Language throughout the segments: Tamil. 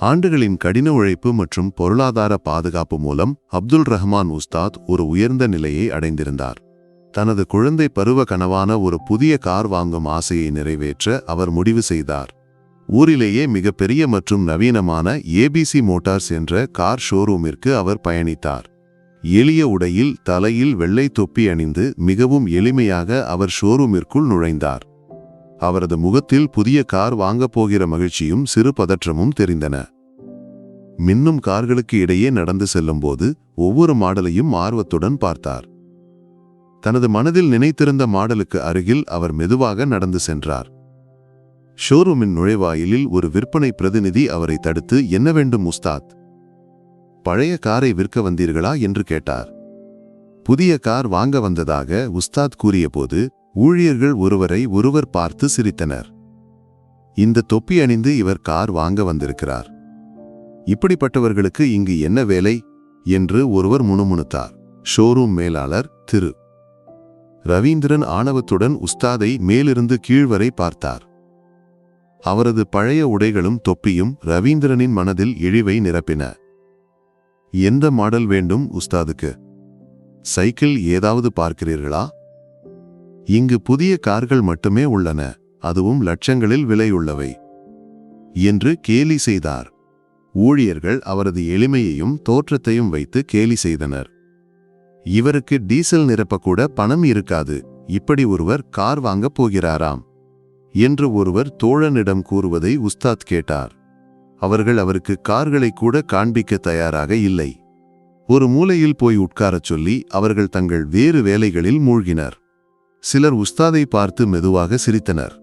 ஆண்டுகளின் கடின உழைப்பு மற்றும் பொருளாதார பாதுகாப்பு மூலம் அப்துல் ரஹ்மான் உஸ்தாத் ஒரு உயர்ந்த நிலையை அடைந்திருந்தார். தனது குழந்தை பருவ கனவான ஒரு புதிய கார் வாங்கும் ஆசையை நிறைவேற்ற அவர் முடிவு செய்தார். ஊரிலேயே மிகப்பெரிய மற்றும் நவீனமான ஏபிசி மோட்டார்ஸ் என்ற கார் ஷோரூமிற்கு அவர் பயணித்தார். எளிய உடையில் தலையில் வெள்ளை தொப்பி அணிந்து மிகவும் எளிமையாக அவர் ஷோரூமிற்குள் நுழைந்தார். அவரது முகத்தில் புதிய கார் வாங்கப் போகிற மகிழ்ச்சியும் சிறு பதற்றமும் தெரிந்தன. மின்னும் கார்களுக்கு இடையே நடந்து செல்லும்போது ஒவ்வொரு மாடலையும் ஆர்வத்துடன் பார்த்தார். தனது மனதில் நினைத்திருந்த மாடலுக்கு அருகில் அவர் மெதுவாக நடந்து சென்றார். ஷோரூமின் நுழைவாயிலில் ஒரு விற்பனை பிரதிநிதி அவரை தடுத்து என்ன வேண்டும் உஸ்தாத்? பழைய காரை விற்க வந்தீர்களா? என்று கேட்டார். புதிய கார் வாங்க வந்ததாக உஸ்தாத் கூறியபோது ஊழியர்கள் ஒருவரை ஒருவர் பார்த்து சிரித்தனர். இந்த தொப்பி அணிந்து இவர் கார் வாங்க வந்திருக்கிறார். இப்படிப்பட்டவர்களுக்கு இங்கு என்ன வேலை? என்று ஒருவர் முணுமுணுத்தார். ஷோரூம் மேலாளர் திரு. ரவீந்திரன் ஆணவத்துடன் உஸ்தாதை மேலிருந்து கீழ்வரை பார்த்தார். அவரது பழைய உடைகளும் தொப்பியும் ரவீந்திரனின் மனதில் இழிவை நிரப்பின. எந்த மாடல் வேண்டும் உஸ்தாதுக்கு? சைக்கிள் ஏதாவது பார்க்கிறீர்களா? இங்கு புதிய கார்கள் மட்டுமே உள்ளன அதுவும் லட்சங்களில் விலையுள்ளவை. என்று கேலி செய்தார். ஊழியர்கள் அவரது எளிமையையும் தோற்றத்தையும் வைத்து கேலி செய்தனர். இவருக்கு டீசல் நிரப்பக்கூட பணம் இருக்காது இப்படி ஒருவர் கார் வாங்கப் போகிறாராம். என்று ஒருவர் தோழனிடம் கூறுவதை உஸ்தாத் கேட்டார். அவர்கள் அவருக்கு கார்களை கூட காண்பிக்க தயாராக இல்லை. ஒரு மூலையில் போய் உட்காரச் சொல்லி அவர்கள் தங்கள் வேறு வேலைகளில் மூழ்கினர். சிலர் உஸ்தாதை பார்த்து மெதுவாக சிரித்தனர்.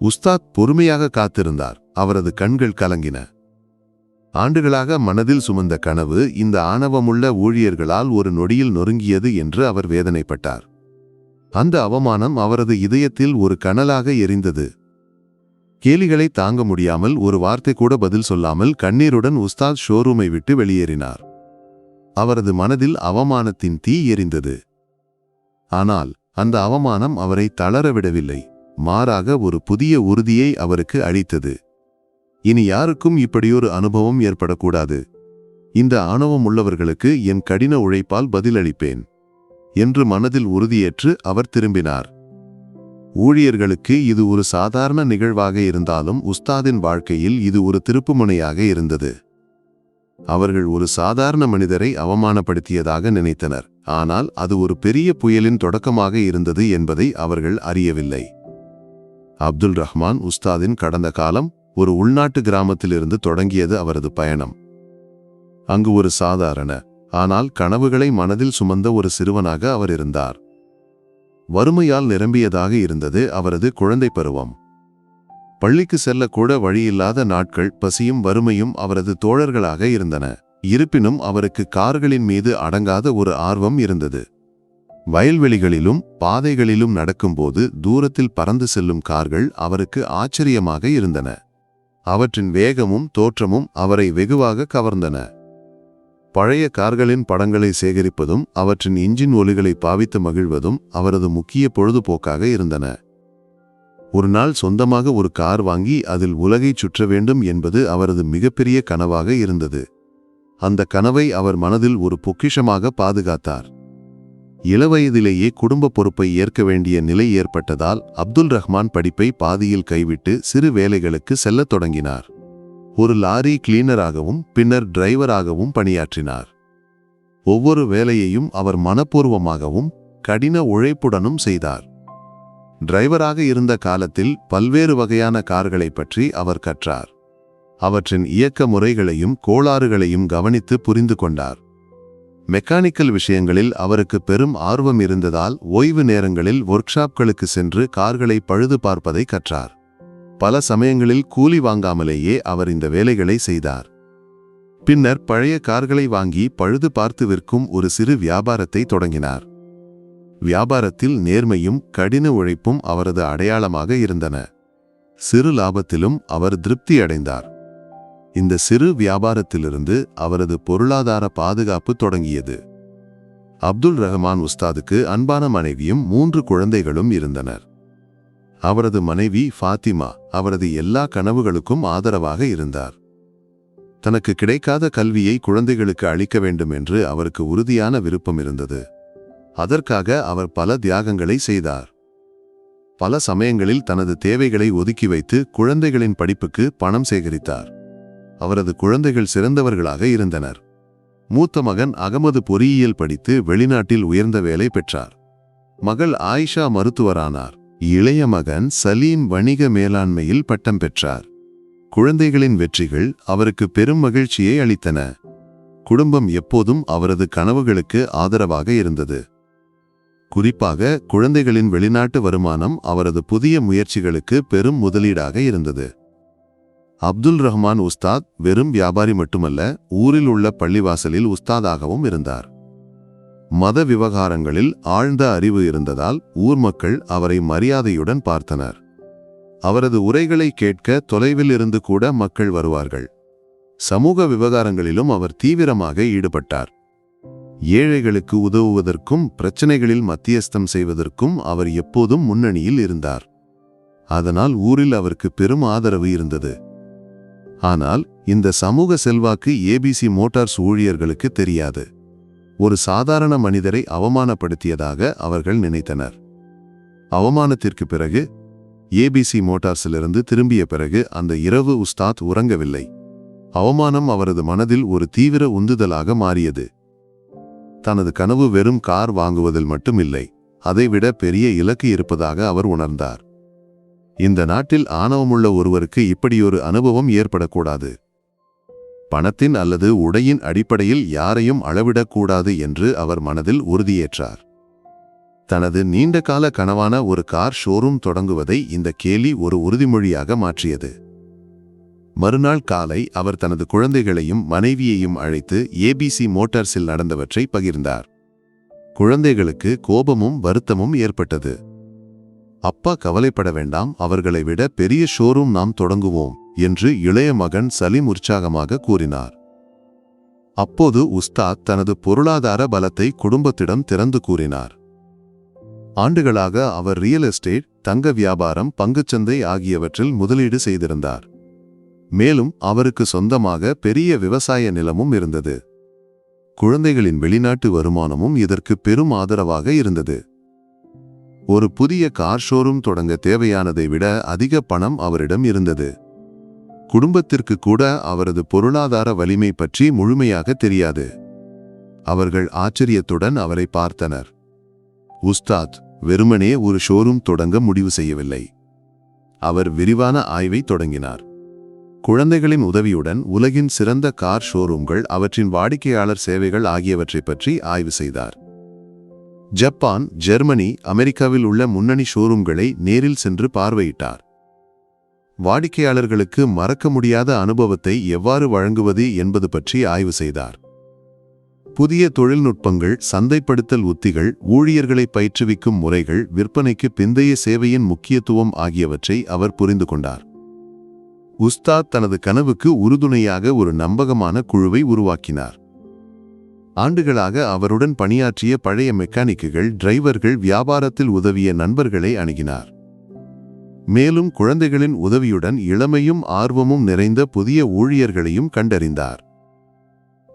உஸ்தாத் பொறுமையாக காத்திருந்தார். அவரது கண்கள் கலங்கின. ஆண்டுகளாக மனதில் சுமந்த கனவு இந்த ஆணவமுள்ள ஊழியர்களால் ஒரு நொடியில் நொறுங்கியது என்று அவர் வேதனைப்பட்டார். அந்த அவமானம் அவரது இதயத்தில் ஒரு கனலாக எரிந்தது. கேலிகளை தாங்க முடியாமல் ஒரு வார்த்தை கூட பதில் சொல்லாமல் கண்ணீருடன் உஸ்தாத் ஷோரூமை விட்டு வெளியேறினார். அவரது மனதில் அவமானத்தின் தீ எரிந்தது. ஆனால் அந்த அவமானம் அவரை தளர விடவில்லை மாறாக ஒரு புதிய உறுதியை அவருக்கு அளித்தது. இனி யாருக்கும் இப்படியொரு அனுபவம் ஏற்படக்கூடாது. இந்த ஆணவம் உள்ளவர்களுக்கு என் கடின உழைப்பால் பதிலளிப்பேன். என்று மனதில் உறுதியேற்று அவர் திரும்பினார். ஊழியர்களுக்கு இது ஒரு சாதாரண நிகழ்வாக இருந்தாலும் உஸ்தாதின் வாழ்க்கையில் இது ஒரு திருப்புமுனையாக இருந்தது. அவர்கள் ஒரு சாதாரண மனிதரை அவமானப்படுத்தியதாக நினைத்தனர். ஆனால் அது ஒரு பெரிய புயலின் தொடக்கமாக இருந்தது என்பதை அவர்கள் அறியவில்லை. அப்துல் ரஹ்மான் உஸ்தாதின் கடந்த காலம் ஒரு உள்நாட்டு கிராமத்திலிருந்து தொடங்கியது அவரது பயணம். அங்கு ஒரு சாதாரண ஆனால் கனவுகளை மனதில் சுமந்த ஒரு சிறுவனாக அவர் இருந்தார். வறுமையால் நிரம்பியதாக இருந்தது அவரது குழந்தை பருவம். பள்ளிக்கு செல்லக்கூட வழியில்லாத நாட்கள் பசியும் வறுமையும் அவரது தோழர்களாக இருந்தன. இருப்பினும் அவருக்கு கார்களின் மீது அடங்காத ஒரு ஆர்வம் இருந்தது. வயல்வெளிகளிலும் பாதைகளிலும் நடக்கும்போது தூரத்தில் பறந்து செல்லும் கார்கள் அவருக்கு ஆச்சரியமாக இருந்தன. அவற்றின் வேகமும் தோற்றமும் அவரை வெகுவாக கவர்ந்தன. பழைய கார்களின் படங்களை சேகரிப்பதும் அவற்றின் இன்ஜின் ஒலிகளை பாவித்து மகிழ்வதும் அவரது முக்கிய பொழுதுபோக்காக இருந்தன. ஒரு நாள் சொந்தமாக ஒரு கார் வாங்கி அதில் உலகைச் சுற்ற வேண்டும் என்பது அவரது மிகப்பெரிய கனவாக இருந்தது. அந்த கனவை அவர் மனதில் ஒரு பொக்கிஷமாக பாதுகாத்தார். இளவயதிலேயே குடும்ப பொறுப்பை ஏற்க வேண்டிய நிலை ஏற்பட்டதால் அப்துல் ரஹ்மான் படிப்பை பாதியில் கைவிட்டு சிறு வேலைகளுக்கு செல்லத் தொடங்கினார். ஒரு லாரி கிளீனராகவும் பின்னர் டிரைவராகவும் பணியாற்றினார். ஒவ்வொரு வேலையையும் அவர் மனப்பூர்வமாகவும் கடின உழைப்புடனும் செய்தார். டிரைவராக இருந்த காலத்தில் பல்வேறு வகையான கார்களை பற்றி அவர் கற்றார். அவற்றின் இயக்க முறைகளையும் கோளாறுகளையும் கவனித்து புரிந்து கொண்டார். மெக்கானிக்கல் விஷயங்களில் அவருக்கு பெரும் ஆர்வம் இருந்ததால் ஓய்வு நேரங்களில் ஒர்க்ஷாப்களுக்கு சென்று கார்களை பழுது பார்ப்பதை கற்றார். பல சமயங்களில் கூலி வாங்காமலேயே அவர் இந்த வேலைகளை செய்தார். பின்னர் பழைய கார்களை வாங்கி பழுது பார்த்து விற்கும் ஒரு சிறு வியாபாரத்தை தொடங்கினார். வியாபாரத்தில் நேர்மையும் கடின உழைப்பும் அவரது அடையாளமாக இருந்தன. சிறு லாபத்திலும் அவர் திருப்தி அடைந்தார். இந்த சிறு வியாபாரத்திலிருந்து அவரது பொருளாதார பாதுகாப்பு தொடங்கியது. அப்துல் ரஹ்மான் உஸ்தாதுக்கு அன்பான மனைவியும் மூன்று குழந்தைகளும் இருந்தனர். அவரது மனைவி ஃபாத்திமா அவரது எல்லா கனவுகளுக்கும் ஆதரவாக இருந்தார். தனக்கு கிடைக்காத கல்வியை குழந்தைகளுக்கு அளிக்க வேண்டும் என்று அவருக்கு உறுதியான விருப்பம் இருந்தது. அதற்காக அவர் பல தியாகங்களை செய்தார். பல சமயங்களில் தனது தேவைகளை ஒதுக்கி வைத்து குழந்தைகளின் படிப்புக்கு பணம் சேகரித்தார். அவரது குழந்தைகள் சிறந்தவர்களாக இருந்தனர். மூத்த மகன் அகமது பொறியியல் படித்து வெளிநாட்டில் உயர்ந்த வேலை பெற்றார். மகள் ஆயிஷா மருத்துவரானார். இளைய மகன் சலீம் வணிக மேலாண்மையில் பட்டம் பெற்றார். குழந்தைகளின் வெற்றிகள் அவருக்கு பெரும் மகிழ்ச்சியை அளித்தன. குடும்பம் எப்போதும் அவரது கனவுகளுக்கு ஆதரவாக இருந்தது. குறிப்பாக குழந்தைகளின் வெளிநாட்டு வருமானம் அவரது புதிய முயற்சிகளுக்கு பெரும் முதலீடாக இருந்தது. அப்துல் ரஹ்மான் உஸ்தாத் வெறும் வியாபாரி மட்டுமல்ல ஊரில் உள்ள பள்ளிவாசலில் உஸ்தாதாகவும் இருந்தார். மத விவகாரங்களில் ஆழ்ந்த அறிவு இருந்ததால் ஊர் மக்கள் அவரை மரியாதையுடன் பார்த்தனர். அவரது உரைகளை கேட்க தொலைவில் இருந்து கூட மக்கள் வருவார்கள். சமூக விவகாரங்களிலும் அவர் தீவிரமாக ஈடுபட்டார். ஏழைகளுக்கு உதவுவதற்கும் பிரச்சனைகளில் மத்தியஸ்தம் செய்வதற்கும் அவர் எப்போதும் முன்னணியில் இருந்தார். அதனால் ஊரில் அவருக்கு பெரும் ஆதரவு இருந்தது. ஆனால் இந்த சமூக செல்வாக்கு ஏபிசி மோட்டார்ஸ் ஊழியர்களுக்கு தெரியாது. ஒரு சாதாரண மனிதரை அவமானப்படுத்தியதாக அவர்கள் நினைத்தனர். அவமானத்திற்கு பிறகு ஏபிசி மோட்டார்ஸிலிருந்து திரும்பிய பிறகு அந்த இரவு உஸ்தாத் உறங்கவில்லை. அவமானம் அவரது மனதில் ஒரு தீவிர உந்துதலாக மாறியது. தனது கனவு வெறும் கார் வாங்குவதில் மட்டுமில்லை அதைவிட பெரிய இலக்கு இருப்பதாக அவர் உணர்ந்தார். இந்த நாட்டில் ஆணவமுள்ள ஒருவருக்கு இப்படியொரு அனுபவம் ஏற்படக்கூடாது. பணத்தின் அல்லது உடையின் அடிப்படையில் யாரையும் அளவிடக்கூடாது என்று அவர் மனதில் உறுதியேற்றார். தனது நீண்டகால கனவான ஒரு கார் ஷோரூம் தொடங்குவதை இந்த கேலி ஒரு உறுதிமொழியாக மாற்றியது. மறுநாள் காலை அவர் தனது குழந்தைகளையும் மனைவியையும் அழைத்து ஏபிசி மோட்டார்ஸில் நடந்தவற்றை பகிர்ந்தார். குழந்தைகளுக்கு கோபமும் வருத்தமும் ஏற்பட்டது. அப்பா கவலைப்பட வேண்டாம் அவர்களை விட பெரிய ஷோரூம் நாம் தொடங்குவோம் என்று இளைய மகன் சலீம் உற்சாகமாக கூறினார். அப்போது உஸ்தாத் தனது பொருளாதார பலத்தை குடும்பத்திடம் திறந்து கூறினார். ஆண்டுகளாக அவர் ரியல் எஸ்டேட் தங்க வியாபாரம் பங்குச்சந்தை ஆகியவற்றில் முதலீடு செய்திருந்தார். மேலும் அவருக்கு சொந்தமாக பெரிய விவசாய நிலமும் இருந்தது. குழந்தைகளின் வெளிநாட்டு வருமானமும் இதற்கு பெரும் ஆதரவாக இருந்தது. ஒரு புதிய கார் ஷோரூம் தொடங்க தேவையானதை விட அதிக பணம் அவரிடம் இருந்தது. குடும்பத்திற்கு கூட அவரது பொருளாதார வலிமை பற்றி முழுமையாக தெரியாது. அவர்கள் ஆச்சரியத்துடன் அவரை பார்த்தனர். உஸ்தாத் வெறுமனே ஒரு ஷோரூம் தொடங்க முடிவு செய்யவில்லை. அவர் விரிவான ஆய்வை தொடங்கினார். குழந்தைகளின் உதவியுடன் உலகின் சிறந்த கார் ஷோரூம்கள் அவற்றின் வாடிக்கையாளர் சேவைகள் ஆகியவற்றைப் பற்றி ஆய்வு செய்தார். ஜப்பான் ஜெர்மனி அமெரிக்காவில் உள்ள முன்னணி ஷோரூம்களை நேரில் சென்று பார்வையிட்டார். வாடிக்கையாளர்களுக்கு மறக்க முடியாத அனுபவத்தை எவ்வாறு வழங்குவது என்பது பற்றி ஆய்வு செய்தார். புதிய தொழில்நுட்பங்கள் சந்தைப்படுத்தல் உத்திகள் ஊழியர்களை பயிற்றுவிக்கும் முறைகள் விற்பனைக்கு பிந்தைய சேவையின் முக்கியத்துவம் ஆகியவற்றை அவர் புரிந்து கொண்டார். உஸ்தாத் தனது கனவுக்கு உறுதுணையாக ஒரு நம்பகமான குழுவை உருவாக்கினார். ஆண்டுகளாக அவருடன் பணியாற்றிய பழைய மெக்கானிக்குகள் டிரைவர்கள் வியாபாரத்தில் உதவிய நண்பர்களை அணுகினார். மேலும் குழந்தைகளின் உதவியுடன் இளமையும் ஆர்வமும் நிறைந்த புதிய ஊழியர்களையும் கண்டறிந்தார்.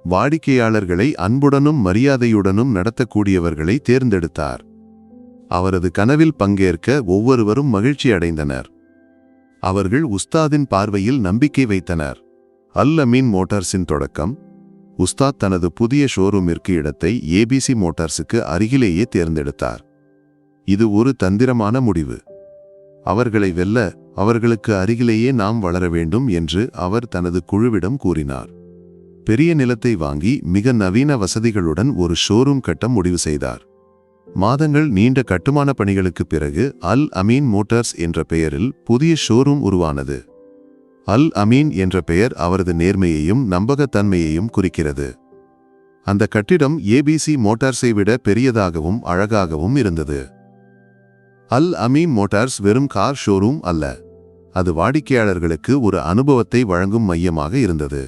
வாடிக்கையாளர்களை அன்புடனும் மரியாதையுடனும் நடத்தக்கூடியவர்களை தேர்ந்தெடுத்தார். அவரது கனவில் பங்கேற்க ஒவ்வொருவரும் மகிழ்ச்சி அடைந்தனர். அவர்கள் உஸ்தாதின் பார்வையில் நம்பிக்கை வைத்தனர். அல் அமீன் மோட்டார்ஸின் தொடக்கம். உஸ்தாத் தனது புதிய ஷோரூமிற்கு இடத்தை ஏபிசி மோட்டார்ஸுக்கு அருகிலேயே தேர்ந்தெடுத்தார். இது ஒரு தந்திரமான முடிவு. அவர்களை வெல்ல அவர்களுக்கு அருகிலேயே நாம் வளர வேண்டும் என்று அவர் தனது குழுவிடம் கூறினார். பெரிய நிலத்தை வாங்கி மிக நவீன வசதிகளுடன் ஒரு ஷோரூம் கட்ட முடிவு செய்தார். மாதங்கள் நீண்ட கட்டுமான பணிகளுக்கு பிறகு அல் அமீன் மோட்டார்ஸ் என்ற பெயரில் புதிய ஷோரூம் உருவானது. அல் அமீன் என்ற பெயர் அவரது நேர்மையையும் நம்பகத்தன்மையையும் குறிக்கிறது. அந்த கட்டிடம் ஏபிசி மோட்டார்ஸை விட பெரியதாகவும் அழகாகவும் இருந்தது. அல் அமீன் மோட்டார்ஸ் வெறும் கார் ஷோரூம் அல்ல. அது வாடிக்கையாளர்களுக்கு ஒரு அனுபவத்தை வழங்கும் மையமாக இருந்தது.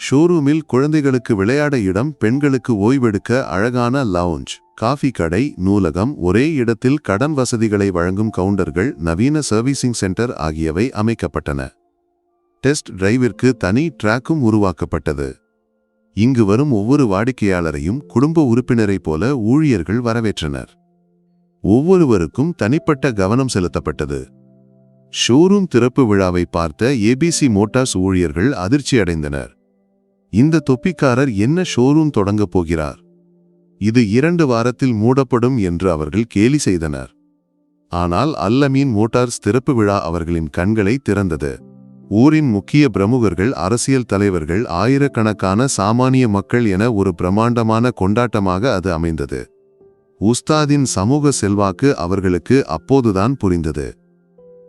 ஷோரூமில் குழந்தைகளுக்கு விளையாட இடம் பெண்களுக்கு ஓய்வெடுக்க அழகான லவுஞ்ச் காஃபி கடை நூலகம் ஒரே இடத்தில் கடன் வசதிகளை வழங்கும் கவுண்டர்கள் நவீன சர்வீசிங் சென்டர் ஆகியவை அமைக்கப்பட்டன. டெஸ்ட் டிரைவிற்கு தனி டிராக்கும் உருவாக்கப்பட்டது. இங்கு வரும் ஒவ்வொரு வாடிக்கையாளரையும் குடும்ப உறுப்பினரைப் போல ஊழியர்கள் வரவேற்றனர். ஒவ்வொருவருக்கும் தனிப்பட்ட கவனம் செலுத்தப்பட்டது. ஷோரூம் திறப்பு விழாவை பார்த்த ஏபிசி மோட்டார்ஸ் ஊழியர்கள் அதிர்ச்சியடைந்தனர் இந்த தொப்பிக்காரர் என்ன ஷோரூம் தொடங்கப் போகிறார்? இது இரண்டு வாரத்தில் மூடப்படும் என்று அவர்கள் கேலி செய்தனர். ஆனால் அல்லமீன் மோட்டார்ஸ் திறப்பு விழா அவர்களின் கண்களை திறந்தது. ஊரின் முக்கிய பிரமுகர்கள் அரசியல் தலைவர்கள் ஆயிரக்கணக்கான சாமானிய மக்கள் என ஒரு பிரமாண்டமான கொண்டாட்டமாக அது அமைந்தது. உஸ்தாதின் சமூக செல்வாக்கு அவர்களுக்கு அப்போதுதான் புரிந்தது.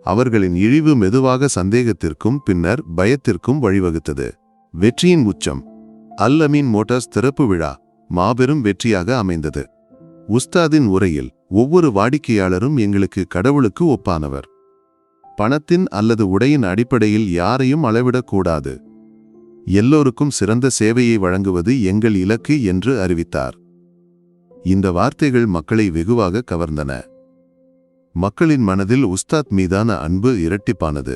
அவர்களின் இழிவு மெதுவாக சந்தேகத்திற்கும் பின்னர் பயத்திற்கும் வழிவகுத்தது. வெற்றியின் உச்சம். அல்லமீன் மோட்டார்ஸ் திறப்பு விழா மாபெரும் வெற்றியாக அமைந்தது. உஸ்தாதின் உரையில் ஒவ்வொரு வாடிக்கையாளரும் எங்களுக்கு கடவுளுக்கு ஒப்பானவர். பணத்தின் அல்லது உடையின் அடிப்படையில் யாரையும் அளவிடக்கூடாது எல்லோருக்கும் சிறந்த சேவையை வழங்குவது எங்கள் இலக்கு என்று அறிவித்தார். இந்த வார்த்தைகள் மக்களை வெகுவாக கவர்ந்தன. மக்களின் மனதில் உஸ்தாத் மீதான அன்பு இரட்டிப்பானது.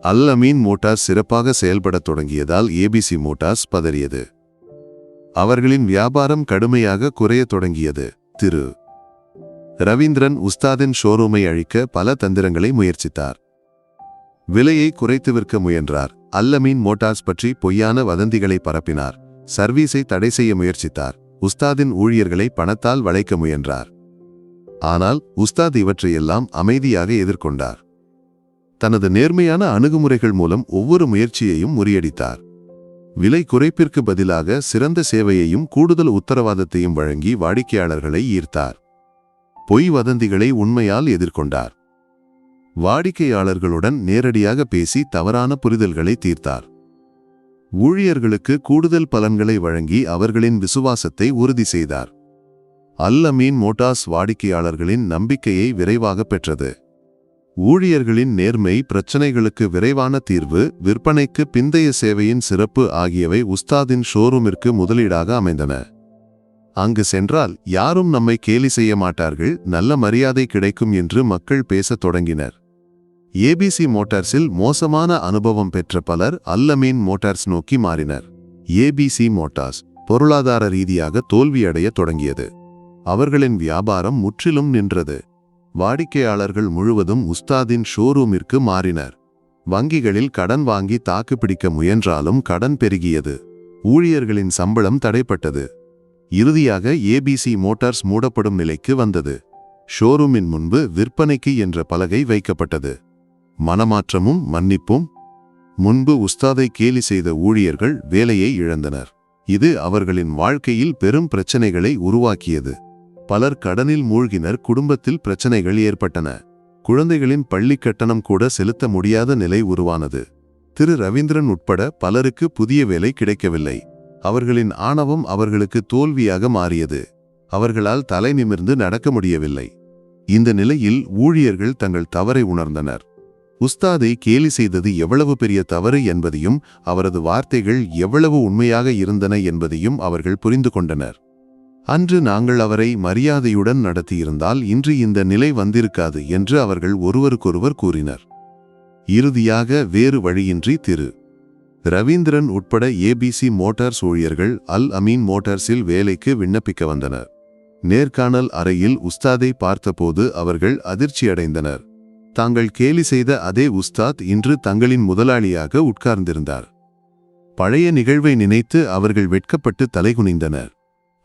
அல் அமீன் மோட்டார்ஸ் சிறப்பாக செயல்படத் தொடங்கியதால் ஏபிசி மோட்டார்ஸ் பதறியது. அவர்களின் வியாபாரம் கடுமையாக குறையத் தொடங்கியது. திரு. ரவீந்திரன் உஸ்தாதின் ஷோரூமை அழிக்க பல தந்திரங்களை முயற்சித்தார். விலையை குறைத்து விற்க முயன்றார். அல்லமீன் மோட்டார்ஸ் பற்றி பொய்யான வதந்திகளை பரப்பினார். சர்வீஸை தடை செய்ய முயற்சித்தார். உஸ்தாதின் ஊழியர்களை பணத்தால் வளைக்க முயன்றார். ஆனால் உஸ்தாத் இவற்றையெல்லாம் அமைதியாக எதிர்கொண்டார். தனது நேர்மையான அணுகுமுறைகள் மூலம் ஒவ்வொரு முயற்சியையும் முறியடித்தார். விலை குறைப்பிற்கு பதிலாக சிறந்த சேவையையும் கூடுதல் உத்தரவாதத்தையும் வழங்கி வாடிக்கையாளர்களை ஈர்த்தார். பொய் வதந்திகளை உண்மையால் எதிர்கொண்டார். வாடிக்கையாளர்களுடன் நேரடியாக பேசி தவறான புரிதல்களை தீர்த்தார். ஊழியர்களுக்கு கூடுதல் பலன்களை வழங்கி அவர்களின் விசுவாசத்தை உறுதி செய்தார். அல் அமீன் மோட்டார்ஸ் வாடிக்கையாளர்களின் நம்பிக்கையை விரைவாக பெற்றது. ஊழியர்களின் நேர்மை பிரச்சனைகளுக்கு விரைவான தீர்வு விற்பனைக்கு பிந்தைய சேவையின் சிறப்பு ஆகியவை உஸ்தாதின் ஷோரூமிற்கு முதலீடாக அமைந்தன. அங்கு சென்றால் யாரும் நம்மை கேலி செய்ய மாட்டார்கள் நல்ல மரியாதை கிடைக்கும் என்று மக்கள் பேசத் தொடங்கினர். ஏபிசி மோட்டார்ஸில் மோசமான அனுபவம் பெற்ற பலர் அல்லமீன் மோட்டார்ஸ் நோக்கி மாறினர். ஏபிசி மோட்டார்ஸ் பொருளாதார ரீதியாக தோல்வியடைய தொடங்கியது. அவர்களின் வியாபாரம் முற்றிலும் நின்றது. வாடிக்கையாளர்கள் முழுவதும் உஸ்தாதின் ஷோரூமிற்கு மாறினர். வங்கிகளில் கடன் வாங்கி தாக்குப்பிடிக்க முயன்றாலும் கடன் பெருகியது. ஊழியர்களின் சம்பளம் தடைப்பட்டது. இறுதியாக ஏபிசி மோட்டார்ஸ் மூடப்படும் நிலைக்கு வந்தது. ஷோரூமின் முன்பு விற்பனைக்கு என்ற பலகை வைக்கப்பட்டது. மனமாற்றமும் மன்னிப்பும். முன்பு உஸ்தாதை கேலி செய்த ஊழியர்கள் வேலையை இழந்தனர். இது அவர்களின் வாழ்க்கையில் பெரும் பிரச்சனைகளை உருவாக்கியது. பலர் கடனில் மூழ்கினர் குடும்பத்தில் பிரச்சனைகள் ஏற்பட்டன. குழந்தைகளின் பள்ளிக் கட்டணம் கூட செலுத்த முடியாத நிலை உருவானது. திரு. ரவீந்திரன் உட்பட பலருக்கு புதிய வேலை கிடைக்கவில்லை. அவர்களின் ஆணவம் அவர்களுக்கு தோல்வியாக மாறியது. அவர்களால் தலை நிமிர்ந்து நடக்க முடியவில்லை. இந்த நிலையில் ஊழியர்கள் தங்கள் தவறை உணர்ந்தனர். உஸ்தாதை கேலி செய்தது எவ்வளவு பெரிய தவறு என்பதையும் அவரது வார்த்தைகள் எவ்வளவு உண்மையாக இருந்தன என்பதையும் அவர்கள் புரிந்து கொண்டனர். அன்று நாங்கள் அவரை மரியாதையுடன் நடத்தியிருந்தால் இன்று இந்த நிலை வந்திருக்காது என்று அவர்கள் ஒருவருக்கொருவர் கூறினர். இறுதியாக வேறு வழியின்றி திரு. ரவீந்திரன் உட்பட ஏபிசி மோட்டார்ஸ் ஊழியர்கள் அல் அமீன் மோட்டார்ஸில் வேலைக்கு விண்ணப்பிக்க வந்தனர். நேர்காணல் அறையில் உஸ்தாதை பார்த்தபோது அவர்கள் அதிர்ச்சியடைந்தனர். தாங்கள் கேலி செய்த அதே உஸ்தாத் இன்று தங்களின் முதலாளியாக உட்கார்ந்திருந்தார். பழைய நிகழ்வை நினைத்து அவர்கள் வெட்கப்பட்டு தலைகுனிந்தனர்.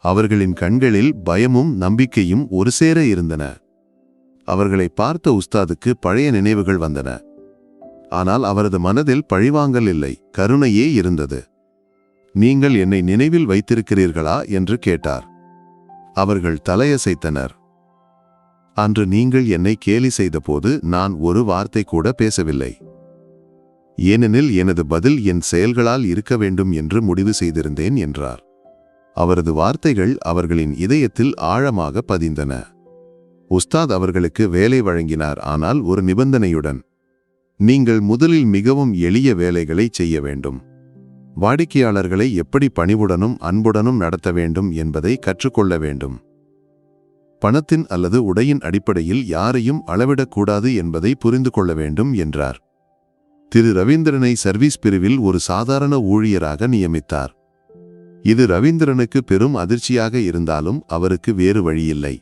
அவர்களின் கண்களில் பயமும் நம்பிக்கையும் ஒருசேர இருந்தன. அவர்களை பார்த்த உஸ்தாதுக்கு பழைய நினைவுகள் வந்தன. ஆனால் அவரது மனதில் பழிவாங்கல் இல்லை கருணையே இருந்தது. நீங்கள் என்னை நினைவில் வைத்திருக்கிறீர்களா? என்று கேட்டார். அவர்கள் தலையசைத்தனர். அன்று நீங்கள் என்னை கேலி செய்தபோது நான் ஒரு வார்த்தை கூட பேசவில்லை. ஏனெனில் எனது பதில் என் செயல்களால் இருக்க வேண்டும் என்று முடிவு செய்திருந்தேன் என்றார். அவரது வார்த்தைகள் அவர்களின் இதயத்தில் ஆழமாக பதிந்தன. உஸ்தாத் அவர்களுக்கு வேலை வழங்கினார் ஆனால் ஒரு நிபந்தனையுடன் நீங்கள் முதலில் மிகவும் எளிய வேலைகளை செய்ய வேண்டும். வாடிக்கையாளர்களை எப்படி பணிவுடனும் அன்புடனும் நடத்த வேண்டும் என்பதை கற்றுக்கொள்ள வேண்டும். பணத்தின் அல்லது உடையின் அடிப்படையில் யாரையும் அளவிடக்கூடாது என்பதை புரிந்து கொள்ள வேண்டும் என்றார். திரு ரவீந்திரனை சர்வீஸ் பிரிவில் ஒரு சாதாரண ஊழியராக நியமித்தார். இது ரவீந்திரனுக்கு பெரும் அதிர்ச்சியாக இருந்தாலும் அவருக்கு வேறு வழியில்லை.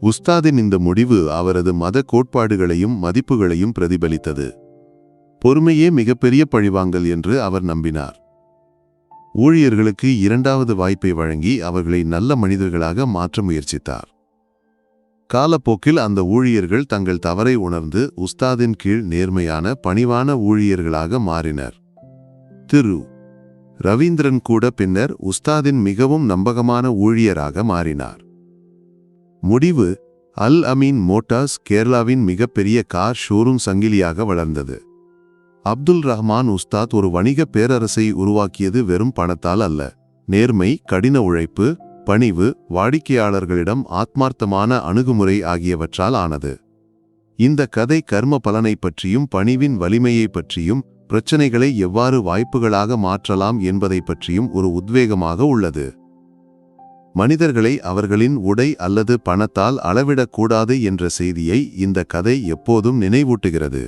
உஸ்தாதின் இந்த முடிவு அவரது மத கோட்பாடுகளையும் மதிப்புகளையும் பிரதிபலித்தது. பொறுமையே மிகப்பெரிய பழிவாங்கல் என்று அவர் நம்பினார். ஊழியர்களுக்கு இரண்டாவது வாய்ப்பை வழங்கி அவர்களை நல்ல மனிதர்களாக மாற்ற முயற்சித்தார். காலப்போக்கில் அந்த ஊழியர்கள் தங்கள் தவறை உணர்ந்து உஸ்தாதின் கீழ் நேர்மையான பணிவான ஊழியர்களாக மாறினர். திரு. ரவீந்திரன் கூட பின்னர் உஸ்தாதின் மிகவும் நம்பகமான ஊழியராக மாறினார். முடிவு அல் அமீன் மோட்டார்ஸ் கேரளாவின் மிகப்பெரிய கார் ஷோரூம் சங்கிலியாக வளர்ந்தது. அப்துல் ரஹ்மான் உஸ்தாத் ஒரு வணிக பேரரசை உருவாக்கியது வெறும் பணத்தால் அல்ல. நேர்மை கடின உழைப்பு பணிவு வாடிக்கையாளர்களிடம் ஆத்மார்த்தமான அணுகுமுறை ஆகியவற்றால் ஆனது. இந்த கதை கர்ம பலனை பற்றியும் பணிவின் வலிமையை பற்றியும் பிரச்சனைகளை எவ்வாறு வாய்ப்புகளாக மாற்றலாம் என்பதை பற்றியும் ஒரு உத்வேகமாக உள்ளது. மனிதர்களை அவர்களின் உடை அல்லது பணத்தால் அளவிடக்கூடாது என்ற செய்தியை இந்த கதை எப்போதும் நினைவூட்டுகிறது.